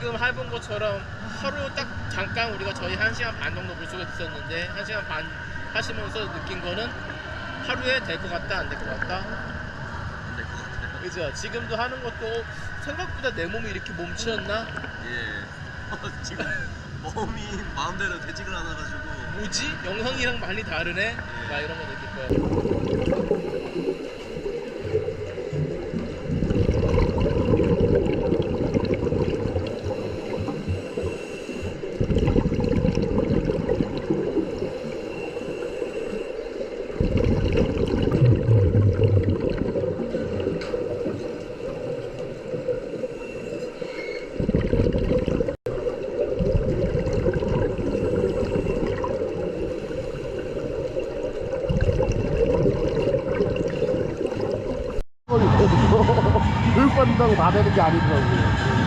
지금 해본 것처럼 하루 딱 잠깐 우리가 저희 한 시간 반 정도 물 속에 있었는데 한 시간 반 하시면서 느낀 거는 하루에 될 것 같다 안 될 것 같다? 안될것 같아요. 그죠? 지금도 하는 것도 생각보다 내 몸이 이렇게 몸치였나? 예. 지금 몸이 마음대로 되지를 않아가지고. 뭐지? 영상이랑 많이 다르네? 막 이런 거 느낄 교육받는다고 다 되는 게 아니더라고요.